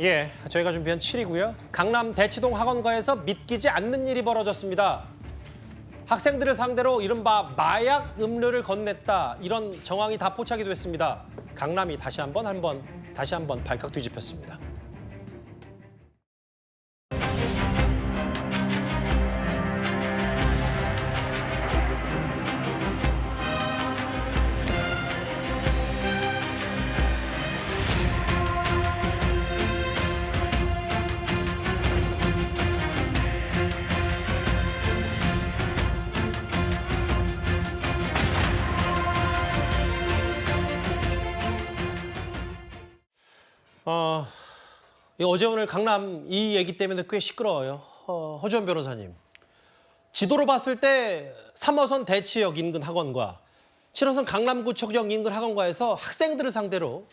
예, 저희가 준비한 7위고요. 강남 대치동 학원가에서 믿기지 않는 일이 벌어졌습니다. 학생들을 상대로 이른바 마약 음료를 건넸다 이런 정황이 다 포착이 됐습니다. 강남이 다시 한번 한번 다시 한번 발칵 뒤집혔습니다. 어, 이 어제 오늘 강남 이 얘기 때문에 꽤 시끄러워요. 어, 허주원 변호사님. 지도로 봤을 때 3호선 대치역 인근 학원과 7호선 강남구청역 인근 학원과에서 학생들을 상대로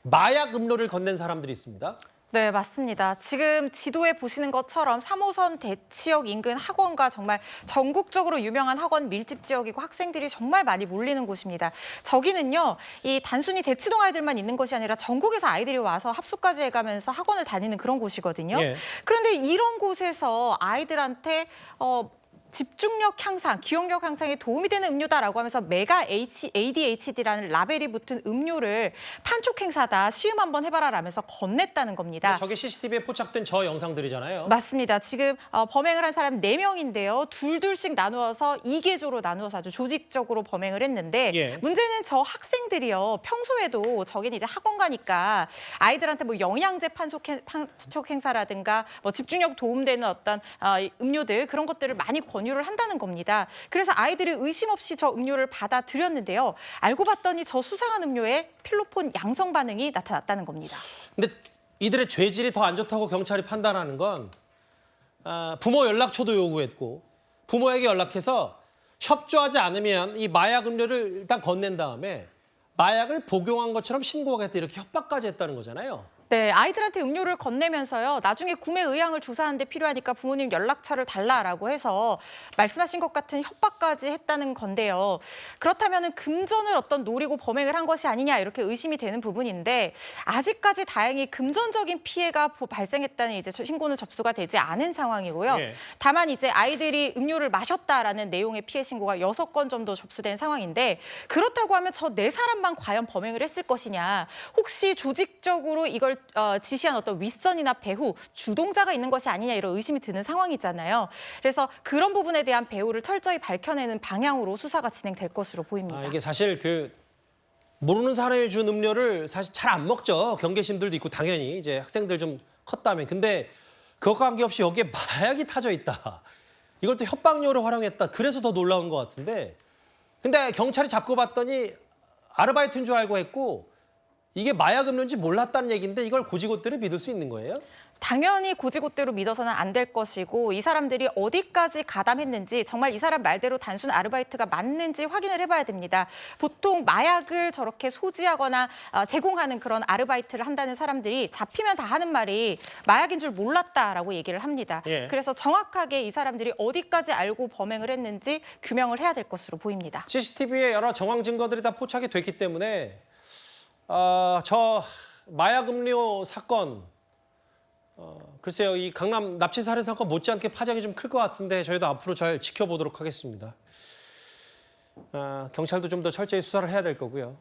마약 음료를 건넨 사람들이 있습니다. 네, 맞습니다. 지금 지도에 보시는 것처럼 3호선 대치역 인근 학원가 정말 전국적으로 유명한 학원 밀집 지역이고 학생들이 정말 많이 몰리는 곳입니다. 저기는요, 이 단순히 대치동 아이들만 있는 것이 아니라 전국에서 아이들이 와서 합숙까지 해가면서 학원을 다니는 그런 곳이거든요. 예. 그런데 이런 곳에서 아이들한테 어, 집중력 향상, 기억력 향상에 도움이 되는 음료다라고 하면서 메가 H, ADHD라는 라벨이 붙은 음료를 판촉 행사다, 시음 한번 해봐라라면서 건넸다는 겁니다. 저게 CCTV에 포착된 저 영상들이잖아요. 맞습니다. 지금 어, 범행을 한 사람 네명인데요 둘둘씩 나누어서 이개조로 나누어서 아주 조직적으로 범행을 했는데 예. 문제는 저 학생들이요. 평소에도 저긴 이제 학원 가니까 아이들한테 뭐 영양제 판촉, 행- 판촉 행사라든가 뭐 집중력 도움되는 어떤 어, 이 음료들 그런 것들을 많이 권 유를 한다는 겁니다. 그래서 아이들이 의심 없이 저 음료를 받아들였는데요. 알고 봤더니 저 수상한 음료에 필로폰 양성 반응이 나타났다는 겁니다. 근데 이들의 죄질이 더 안 좋다고 경찰이 판단하는 건 아, 부모 연락처도 요구했고 부모에게 연락해서 협조하지 않으면 이 마약 음료를 일단 건넨 다음에 마약을 복용한 것처럼 신고하겠다 이렇게 협박까지 했다는 거잖아요. 네, 아이들한테 음료를 건네면서요. 나중에 구매 의향을 조사하는데 필요하니까 부모님 연락처를 달라라고 해서 말씀하신 것 같은 협박까지 했다는 건데요. 그렇다면 금전을 어떤 노리고 범행을 한 것이 아니냐 이렇게 의심이 되는 부분인데 아직까지 다행히 금전적인 피해가 보- 발생했다는 이제 신고는 접수가 되지 않은 상황이고요. 예. 다만 이제 아이들이 음료를 마셨다라는 내용의 피해 신고가 여섯 건 정도 접수된 상황인데 그렇다고 하면 저 네 사람만 과연 범행을 했을 것이냐 혹시 조직적으로 이걸 어, 지시한 어떤 윗선이나 배후 주동자가 있는 것이 아니냐 이런 의심이 드는 상황이잖아요. 그래서 그런 부분에 대한 배후를 철저히 밝혀내는 방향으로 수사가 진행될 것으로 보입니다. 아, 이게 사실 그 모르는 사람이 준 음료를 사실 잘 안 먹죠. 경계심들도 있고 당연히 이제 학생들 좀 컸다면. 근데 그것과 관계없이 여기에 마약이 타져 있다. 이걸 또 협박료로 활용했다. 그래서 더 놀라운 것 같은데. 근데 경찰이 잡고 봤더니 아르바이트인 줄 알고 했고 이게 마약 음료인지 몰랐다는 얘기인데 이걸 고지고대로 믿을 수 있는 거예요? 당연히 고지고대로 믿어서는 안 될 것이고 이 사람들이 어디까지 가담했는지 정말 이 사람 말대로 단순 아르바이트가 맞는지 확인을 해봐야 됩니다. 보통 마약을 저렇게 소지하거나 어, 제공하는 그런 아르바이트를 한다는 사람들이 잡히면 다 하는 말이 마약인 줄 몰랐다라고 얘기를 합니다. 예. 그래서 정확하게 이 사람들이 어디까지 알고 범행을 했는지 규명을 해야 될 것으로 보입니다. CCTV에 여러 정황 증거들이 다 포착이 됐기 때문에 어, 저 마약 음료 사건 어, 글쎄요 이 강남 납치 살해 사건 못지않게 파장이 좀 클 것 같은데 저희도 앞으로 잘 지켜보도록 하겠습니다. 아, 경찰도 좀 더 철저히 수사를 해야 될 거고요.